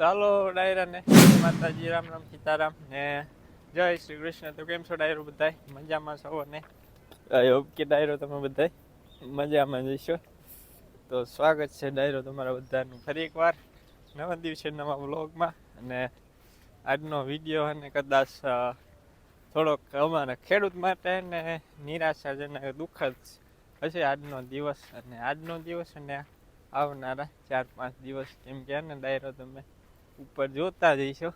ચાલો ડાયરાને માતાજી, રામ રામ, સીતારામ ને. જય શ્રી કૃષ્ણ. તો કેમ છો ડાયરો બધાય? મજામાં છો ને? આઈ હોપ કે ડાયરો તમે બધાય? મજામાં જઈશો તો સ્વાગત છે ડાયરો તમારા બધાનું ફરી એકવાર. નવા દિવસે નવા વ્લોગમાં. અને આજનો વીડિયો અને કદાચ થોડોક અમારા ખેડૂત માટે ને નિરાશાજનક, દુઃખદ હશે આજનો દિવસ. અને આજનો દિવસ અને આવનારા ચાર પાંચ દિવસ. કેમ કે ને ડાયરો તમે ઉપર જોતા જઈશો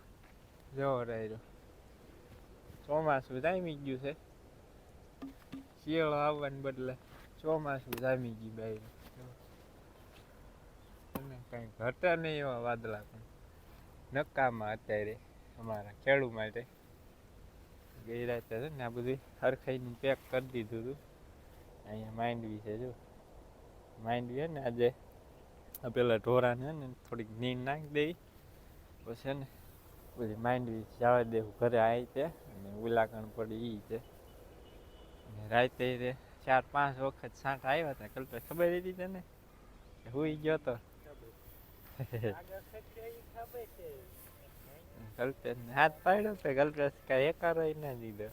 જો ડાયરો ચોમાસું જામી ગયું છે. શિયાળો આવવાને બદલે ચોમાસું જામી ગયું ડાયરો અને કઈ ઘટે નહીં એવા વાદળા પણ. નકામાં અત્યારે અમારા ખેડૂ માટે. ગઈ રાતે છે ને આ બધું હરખાઈનું પેક કરી દીધું હતું. અહીંયા માંડવી છે, જો. માંડવી ને આજે. પેલા ઢોરાને ને થોડીક નીંદ નાખી દેવી પછી છે ને બધી માંડવી જવા દેવું ઘરે આવી છે અને ઉલાકણ પડી એ છે અને રાતે તે ચાર પાંચ વખત સાંઠ આવ્યા હતા કલ્પે ખબર હતી તને હુઈ ગયો તો. કલ્પેશ ને હાથ પાડ્યો તો કલ્પેશ કઈ એકારો ના દીધો.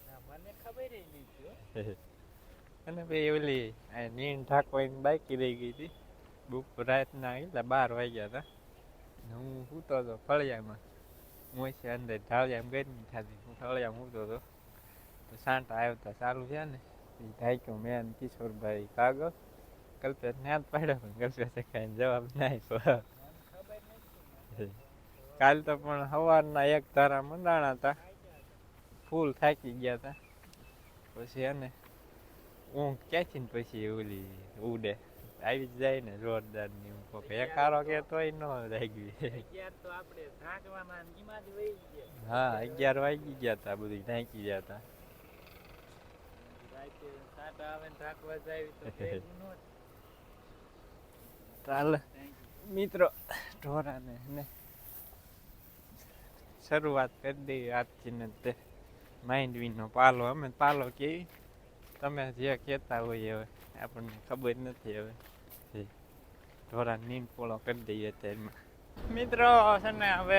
અને ભાઈ ઓલી આ નીણ ઢાંકવાની બાકી રહી ગઈ હતી બુક રાતના કેટલા બાર વાગ્યા હતા હું સૂતો હતો ફળિયામાં. મોસે અંદર ઢાળિયામાં ગરમી થતી. હું ફળિયામાં સૂતો હતો તો સાંટા આવતા ચાલુ છે ને. એ ઢાંક્યો મેં કિશોરભાઈ કાગળ. કલ્પેશ ને હાથ પાડ્યો પણ કલ્પેશે કાંઈ જવાબ ના કાલ તો પણ સવારના એક ધારા મંડાણા હતા. ફૂલ થાકી ગયા હતા. પછી એને ઊંઘ ક્યાંથી ને પછી ઓલી ઉડે. આવી જ જાય ને જોરદારની કોક એકારો કે તોય ન હા અગિયાર વાગી ગયા હતા બધું ઢાંકી ગયા હતા ચાલે. મિત્રો ઢોરાને ને શરૂઆત કરી દઈએ આજથી ને તે માંડવીનો પાલો. અમે પાલો કેવી? તમે જે કહેતા હોય હવે આપણને ખબર નથી હવે. ઢોરા નીંદ પોળો કરી દઈએ તેમાં મિત્રો છે ને હવે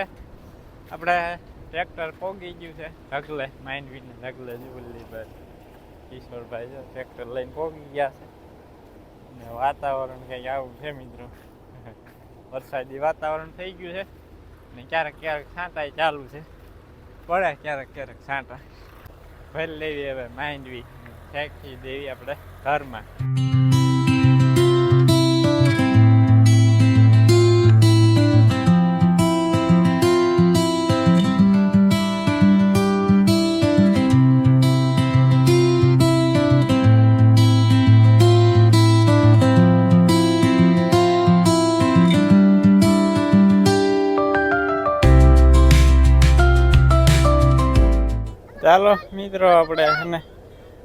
આપણે ટ્રેક્ટર પોગી ગયું છે ઢગલે માંડવીને ઢગલે જુબલીભાઈ કિશોરભાઈ છે ટ્રેક્ટર લઈને પોગી ગયા છે ને વાતાવરણ કંઈક આવું છે મિત્રો વરસાદી વાતાવરણ થઈ ગયું છે ને ક્યારેક ક્યારેક છાંટા ચાલુ છે પડે ક્યારેક ક્યારેક છાંટા ભરી લેવી હવે માંડવી ફેંકી દેવી આપણે ઘરમાં મિત્રો આપણે છે ને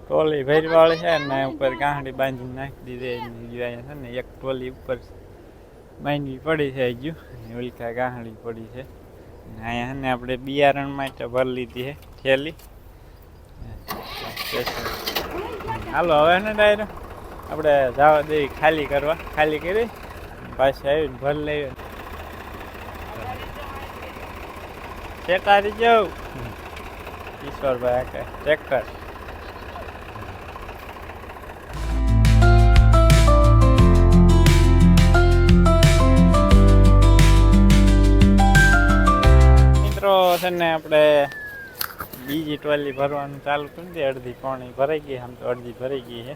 ટોલી ભરવાળી છે ને ઉપર ગાંઠડી બાંધી નાખી દીધી અહીંયા છે ને એક ટોલી ઉપર માંડવી પડી છે ગયું અને ઉલકા ગાંઠડી પડી છે. અહીંયા ને આપણે બિયારણ માટે ભરી લીધી છે થેલી. હાલો, હવે ને ડાયરો? આપણે જવા દેવી ખાલી કરવા. ખાલી કરી પાછી આવીને ભરી લેવી શેતારી જવું. ઈશ્વરભાઈ આકે. ટ્રેક્ટર મિત્રો છે ને આપણે બીજી ટોલી ભરવાનું ચાલુ કરી દે અડધી પાણી ભરાઈ ગઈ આમ તો અડધી ભરાઈ ગઈ છે.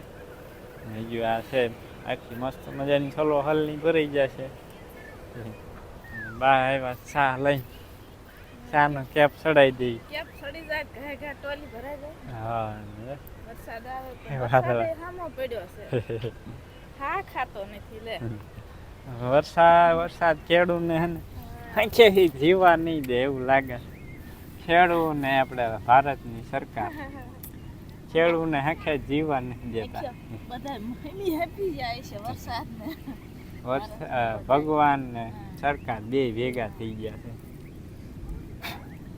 બીજું આ છે આખી મસ્ત મજાની છલો હલની ભરાઈ જશે. બા આવ્યા, ચા લઈ ચાનો કેપ ચડાવી દઈ કેપ સડી જાય ઘા ઘા ટોલી ભરાઈ જાય. હા વરસાદ આવે વરસાદ હામો પડ્યો છે. હા ખાતો નથી લે. વરસાદ વરસાદ ખેડૂને હે ને આખેથી જીવા નહીં દે એવું લાગે. ખેડૂને આપણે ભારતની સરકાર. ખેડૂને આખે જીવા નહીં દેતા. બધા મમ્મી હેપી જાય છે વરસાદ ને ભગવાન ને સરકાર બે ભેગા થઈ ગયા છે.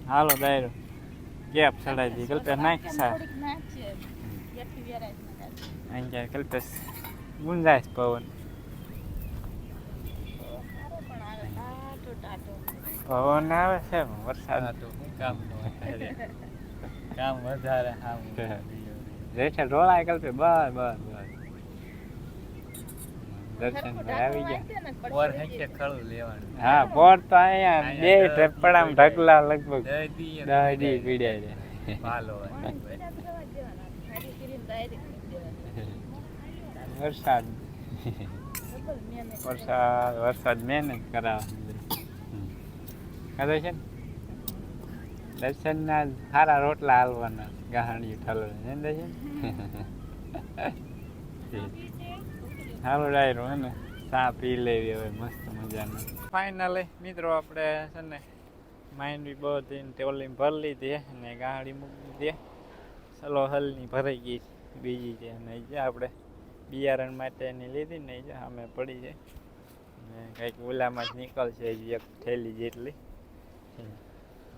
હાલો દાયરો. ગેપ ચડાવી દી કલ્પે નાખ સા થોડીક નાખીએ બેઠી વેરાય છે ને. અહીંયા કલ્પેશ ગુંજાઈશ પવન. સારો પવન આવે છે વરસાદ. કામ વધારે. કામ વધારે આમ રેઠે ઢોળાય કલ્પે બસ બસ દર્શન આવી ગયા. પોર. હેકે ખળું લેવાનું. હા પોર તો અહીંયા બે ઢપડામ ઢગલા લગભગ દઈ દઈએ ને દહ દી પીડાય. છે. દેવાના. વરસાદ. વરસાદ વરસાદ મહેનત કરાવવા કાં છે? દર્શનના સારા રોટલા હાલવાના ગહાણી ઠલવે ને દર્શન સારું ડાયરો હે ને, ચા પી લેવી હવે, મસ્ત મજાનું. ફાઇનલી મિત્રો, આપણે છે ને માઇન્ડ બી બધી ટેવલી ભરી લીધી અને ગાડી મૂકી દીધી ચલો, હલની ભરાઈ ગઈ બીજી છે, અને જે આપણે બિયારણ માટેની લીધી ને જે અમે પડી છે. ને કંઈક ઓલામાં જ નીકળશે, હજી એક થેલી જેટલી.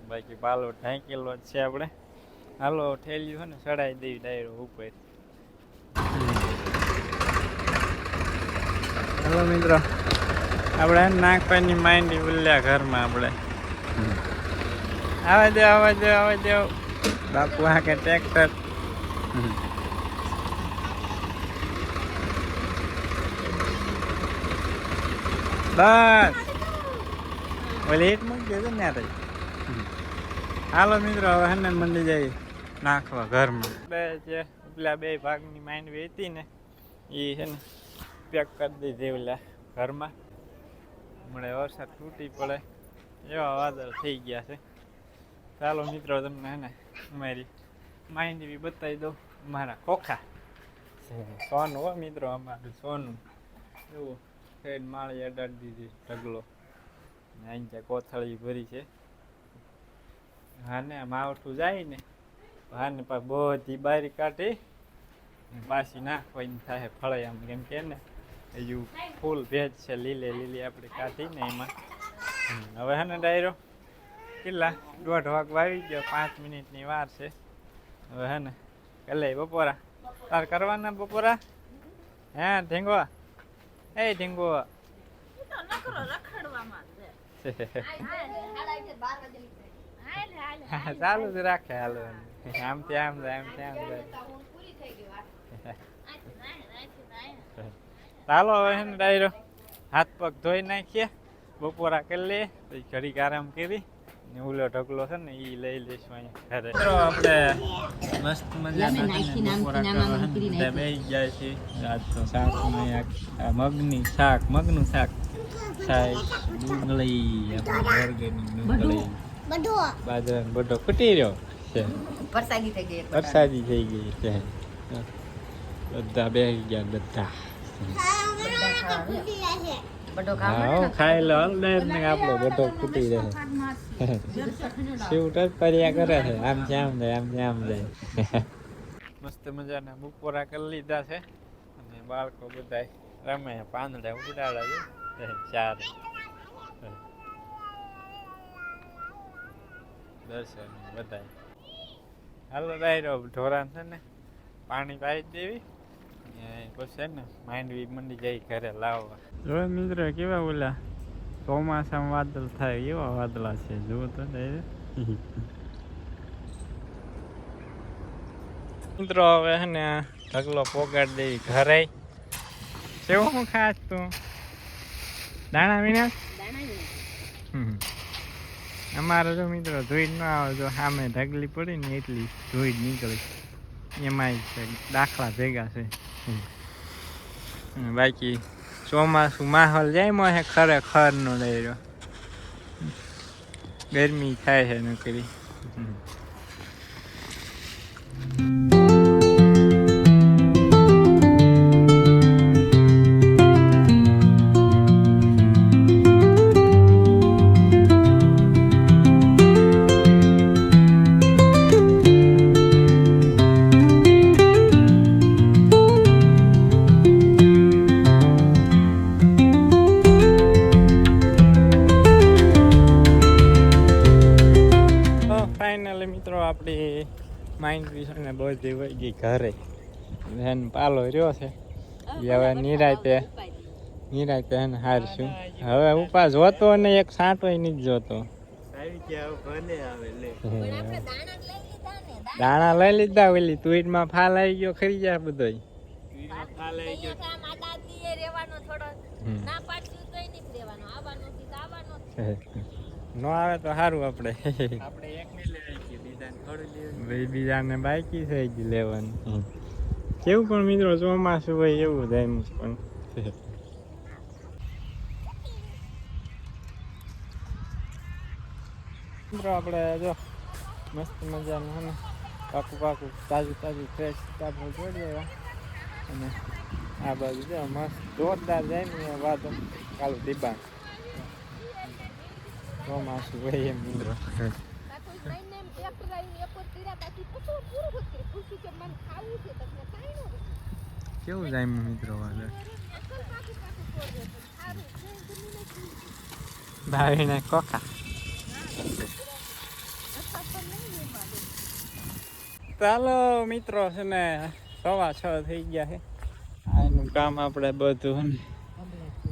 બાકી પાલો ઢાંકેલો જ છે આપણે. હાલો ઠેલ્યું છે ને ચડાવી દેવી ડાયરો ઉપર. હાલો મિત્રો. આપણે નાગપાની માંડી ઉલ્યા ઘરમાં આપણે. આવે દે આવે દે આવે દે. બાપુ આ કે ટ્રેક્ટર. બસ. ઓલી એક મૂકી દેજો ને યાર હાલો મિત્રો, હવે હને મંડી જઈએ નાખવા ઘરમાં. બે જે પેલા બે ભાગની માંડવી હતી ને એ છે ને પેક કરી દીધી ઓલા ઘરમાં. હમણાં વરસાદ તૂટી પડે. એવા વાદળ થઈ ગયા છે. ચાલો મિત્રો, તમને હે ને અમારી બી બતાવી દઉં. મારા ખોખા સોનું હો મિત્રો, અમારું સોનું. એવું ફેર માળી અડાડી દીધી ઢગલો. અહીં ત્યાં કોથળી ભરી છે. હાને માવઠું જાય ને હાને પાછી બધી બારી કાઢી પાછી નાખવાની થાય ફળે આમ કેમ કે ને હજુ ફૂલ ભેજ છે, લીલે, લીલી આપણે કાઢી ને એમાં. હવે હે ને ડાયરો? કેટલા? દોઢ વાગ વાવી ગયો, પાંચ મિનિટની વાર છે. હવે હે ને, કલે બપોરા. તાર કરવાના બપોરા? હે ઢીંગવા એ ઢીંગો. ચાલુ જ રાખે હાલો આમ ત્યાં, આમ જાય, આમ ત્યાં આમ જાય. ચાલો હવે ડાયરો હાથ પગ ધોઈ નાખીએ બપોરા કરી લઈએ પછી ઘડીક આરામ કરી ને ઉલો ઢગલો છે ને એ લઈ લઈશું અહીંયા ઘરે. આપણે મસ્ત મજા છે બપોરા કરવા બધા બેસી જાય છે આજ તો શાક આ મગની શાક મગનું શાક. ડુંગળી આપણે ડુંગળી. બાજરાનો બધો. ફૂટી રહ્યો છે. વરસાદી થઈ ગઈ વરસાદી થઈ ગઈ છે. બધા બેસી ગયા બધા. બધો ખાઈ લો ને આપણો બધો ફૂટી રહે. શિવ કર્યા કરે છે. આમ છે, આમ આમ છે જાય. મસ્ત મજાના બપોરા કરી લીધા છે. અને બાળકો બધા રમે. પાંદડા ઉડાડે છે. ચાર. દર્શન બધા હાલો, ડાયરો ઢોરાન છે ને, પાણી પાઈ દેવી. ને છે ને માંડવી મંડી જાય ઘરે લાવવા. જો મિત્રો કેવા ઓલા ચોમાસામાં વાદળ થાય એવા વાદળા છે જુઓ તો મિત્રો હવે હે ને ઢગલો પોગાડ દઈ ઘરે. કેવું હું ખાસ તું? દાણા હમ. અમારે જો મિત્રો ધોઈ ન આવે જો સામે ઢગલી પડી ને એટલી ધોઈ જ નીકળી. એમાંય છે દાખલા ભેગા છે બાકી ચોમાસું માહોલ જાય હે ખરેખર નો લઈ રહ્યો ગરમી થાય છે નકરી મિત્રો આપણી માઇન્ડ વિશે બધી વહી ગઈ ઘરે. એને પાલો રહ્યો છે. એ હવે નિરાતે નિરાતે એને હારશું હવે ઉપા જોતો ને એક સાંટો નહીં જ જોતો. આવી ગયા ભલે આવે લે. પણ આપણે દાણા લઈ લીધા ને દાણા લઈ ઓલી તુઈટમાં ફાલ આવી ગયો ખરી જાય છે. નો આવે તો સારું આપણે. આપણે એક ને લેવાય ગયું બીજાને થોડું લેવું ભાઈ બીજાને બાકી થઈ ગયું લેવાનું. કેવું પણ મિત્રો ચોમાસું હોય એવું થાય પણ. મિત્રો આપણે જો મસ્ત મજાનું હે ને પાકું પાકું તાજું તાજું ફ્રેશ કાપડ જોડી આવ્યા અને આ બાજુ જો મસ્ત જોરદાર જાય ને વાતો કાલું દીબા ચોમાસું હોય એમ મિત્રો. કેવું જાય મિત્રો ભાવીને કોકા. ચાલો મિત્રો છે ને સવા છ થઈ ગયા છે. આનું કામ આપણે બધું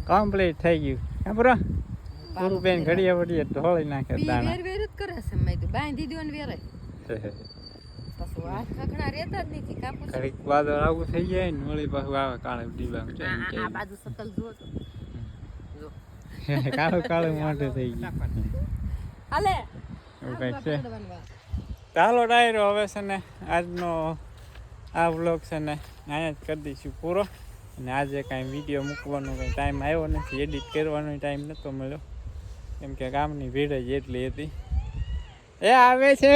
કમ્પ્લીટ થઈ ગયું. હા બરો. પૂરું બેન ઘડીએ વડીએ ઢોળી નાખે દાણા. વેર વેર જ કરે છે મેં તો બાંધી દો ને વેરે પાછું હાથ ખખણા રહેતા જ નથી કાપું ઘડીક વાદળ આવું થઈ જાય ને વળી પાછું આવે કાળે ડીબાંગ આ- બાજુ સકલ જો કાળું કાળું મોઢું થઈ ગયું. હાલે. કંઈક છે? ચાલો ડાયરો હવે છે ને આજનો આ વ્લોગ છે ને અહીંયા જ કરી દઈશું પૂરો. અને આજે કાંઈ વીડિયો મૂકવાનો કંઈ ટાઈમ આવ્યો નથી એડિટ કરવાનો ટાઈમ નહોતો મળ્યો. કેમ કે કામની ભીડ જ એટલી હતી. એ આવે છે!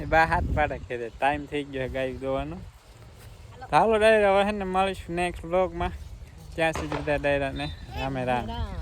એ બા હાથ પાડે કે ટાઈમ થઈ ગયો ગાય દોવાનો. ચાલો ડાયરા, હવે ને મળીશું નેક્સ્ટ બ્લોગમાં ત્યાં સુધી બધા ડાયરાને રામ. રામ.